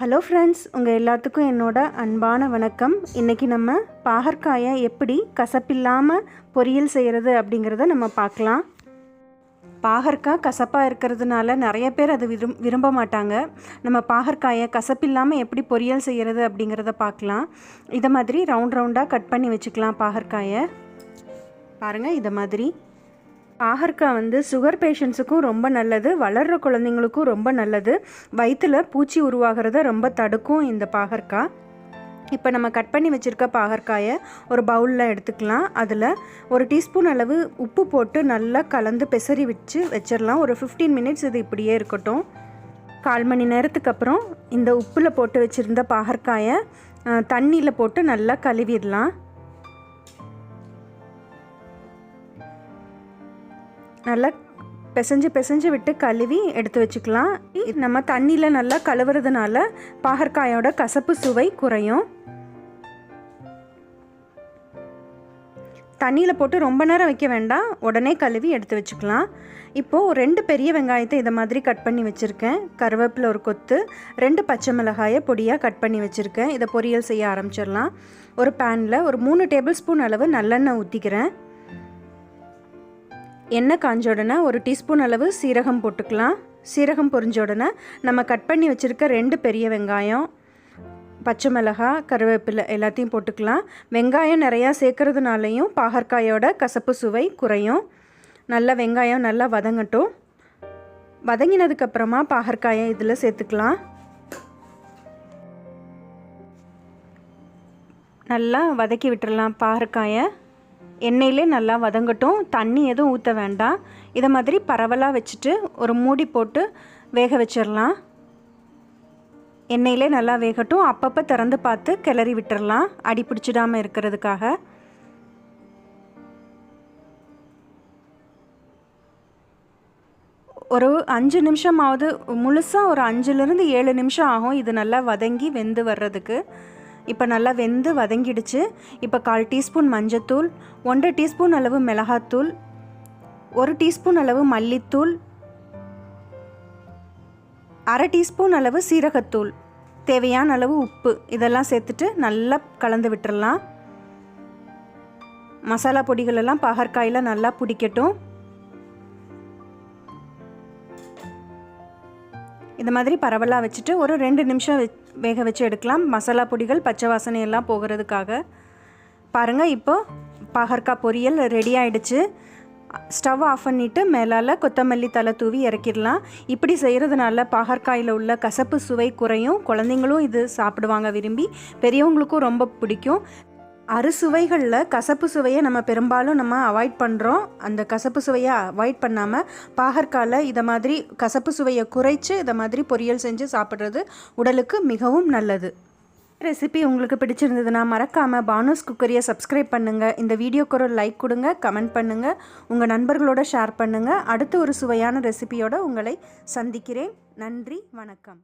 Hello friends உங்கள் எல்லாத்துக்கும் என்னோட அன்பான வணக்கம். இன்றைக்கி நம்ம பாகற்காயை எப்படி கசப்பில்லாமல் பொரியல் செய்கிறது அப்படிங்கிறத நம்ம பார்க்கலாம். பாகற்காய் கசப்பாக இருக்கிறதுனால நிறைய பேர் அது விரும் விரும்ப மாட்டாங்க. நம்ம பாகற்காயை கசப்பில்லாமல் எப்படி பொரியல் செய்கிறது அப்படிங்கிறத பார்க்கலாம். இதை மாதிரி ரவுண்ட் ரவுண்டாக கட் பண்ணி வச்சுக்கலாம் பாகற்காயை. பாருங்கள் இதை மாதிரி. பாகற்காய் வந்து சுகர் பேஷண்ட்ஸுக்கும் ரொம்ப நல்லது வளர்கிற குழந்தைங்களுக்கும் ரொம்ப நல்லது. வயிற்றில் பூச்சி உருவாகிறத ரொம்ப தடுக்கும் இந்த பாகற்காய் இப்போ நம்ம கட் பண்ணி வச்சுருக்க பாகற்காயை ஒரு பவுலில் எடுத்துக்கலாம். அதில் ஒரு டீஸ்பூன் அளவு உப்பு போட்டு நல்லா கலந்து பெசரி வச்சு வச்சிடலாம் ஒரு ஃபிஃப்டீன் மினிட்ஸ் இது இப்படியே இருக்கட்டும். கால் மணி நேரத்துக்கு அப்புறம் இந்த உப்பில் போட்டு வச்சுருந்த பாகற்காயை தண்ணியில் போட்டு நல்லா கழுவிடலாம் நல்லா பிசைஞ்சு பிசைஞ்சு விட்டு கழுவி எடுத்து வச்சுக்கலாம். நம்ம தண்ணியில் நல்லா கழுவுறதுனால பாகற்காயோட கசப்பு சுவை குறையும். தண்ணியில் போட்டு ரொம்ப நேரம் வைக்க வேண்டாம். உடனே கழுவி எடுத்து வச்சுக்கலாம். இப்போது ரெண்டு பெரிய வெங்காயத்தை இதை மாதிரி கட் பண்ணி வச்சுருக்கேன். கருவேப்பில் ஒரு கொத்து ரெண்டு பச்சை மிளகாயை பொடியாக கட் பண்ணி வச்சுருக்கேன். இதை பொரியல் செய்ய ஆரம்பிச்சிடலாம். ஒரு பேனில் ஒரு மூணு டேபிள் ஸ்பூன் அளவு நல்லெண்ணெய் ஊற்றிக்கிறேன் எண்ணெய் காஞ்ச உடனே ஒரு டீஸ்பூன் அளவு சீரகம் போட்டுக்கலாம். சீரகம் பொரிஞ்ச உடனே நம்ம கட் பண்ணி வச்சுருக்க ரெண்டு பெரிய வெங்காயம் பச்சை மிளகாய் கருவேப்பிலை எல்லாத்தையும் போட்டுக்கலாம். வெங்காயம் நிறையா சேர்க்கறதுனாலையும் பாகற்காயோட கசப்பு சுவை குறையும். நல்லா வெங்காயம் நல்லா வதங்கட்டும். வதங்கினதுக்கப்புறமா பாகற்காயை இதில் சேர்த்துக்கலாம். நல்லா வதக்கி விட்டுடலாம் பாகற்காயை. எண்ணெயிலே நல்லா வதங்கட்டும். தண்ணி எதுவும் ஊற்ற வேண்டாம். இதை மாதிரி பரவலாக வச்சுட்டு ஒரு மூடி போட்டு வேக வச்சிடலாம். எண்ணெயிலே நல்லா வேகட்டும். அப்பப்போ திறந்து பார்த்து கிளறி விட்டுடலாம் அடி பிடிச்சிடாமல் இருக்கிறதுக்காக. ஒரு அஞ்சு நிமிஷமாவது முழுசாக ஒரு அஞ்சுலேருந்து ஏழு நிமிஷம் ஆகும். இது நல்லா வதங்கி வெந்து வர்றதுக்கு. இப்போ நல்லா வெந்து வதங்கிடுச்சு. இப்போ கால் டீஸ்பூன் மஞ்சத்தூள் ஒன்றரை டீஸ்பூன் அளவு மிளகாத்தூள் ஒரு டீஸ்பூன் அளவு மல்லித்தூள் அரை டீஸ்பூன் அளவு சீரகத்தூள் தேவையான அளவு உப்பு. இதெல்லாம் சேர்த்துட்டு நல்லா கலந்து விட்டுறலாம். மசாலா பொடிகளெல்லாம் பாகற்காயில் நல்லா பிடிக்கட்டும். இந்த மாதிரி பரவலாக வச்சுட்டு ஒரு ரெண்டு நிமிஷம் வேக வச்சு எடுக்கலாம். மசாலா பொடிகள் பச்சை வாசனை எல்லாம் போகிறதுக்காக. பாருங்கள் இப்போது பாகற்காய் பொரியல் ரெடி ஆகிடுச்சு ஸ்டவ் ஆஃப் பண்ணிவிட்டு மேலால் கொத்தமல்லி தலை தூவி இறக்கிடலாம். இப்படி செய்கிறதுனால பாகற்காயில் உள்ள கசப்பு சுவை குறையும். குழந்தைங்களும் இது சாப்பிடுவாங்க விரும்பி. பெரியவங்களுக்கும் ரொம்ப பிடிக்கும். அறுசுவைகளில் கசப்பு சுவையை நம்ம பெரும்பாலும் நம்ம அவாய்ட் பண்ணுறோம் அந்த கசப்பு சுவையை அவாய்ட் பண்ணாமல் பாகற்கால இதை மாதிரி கசப்பு சுவையை குறைச்சி இதை மாதிரி பொரியல் செஞ்சு சாப்பிட்றது உடலுக்கு மிகவும் நல்லது. ரெசிபி உங்களுக்கு பிடிச்சிருந்ததுன்னா மறக்காமல் பானோஸ் குக்கரியை சப்ஸ்கிரைப் பண்ணுங்கள் இந்த வீடியோக்கு ஒரு லைக் கொடுங்க கமெண்ட் பண்ணுங்கள் உங்கள் நண்பர்களோட ஷேர் பண்ணுங்கள் அடுத்து ஒரு சுவையான ரெசிபியோடு உங்களை சந்திக்கிறேன். நன்றி வணக்கம்.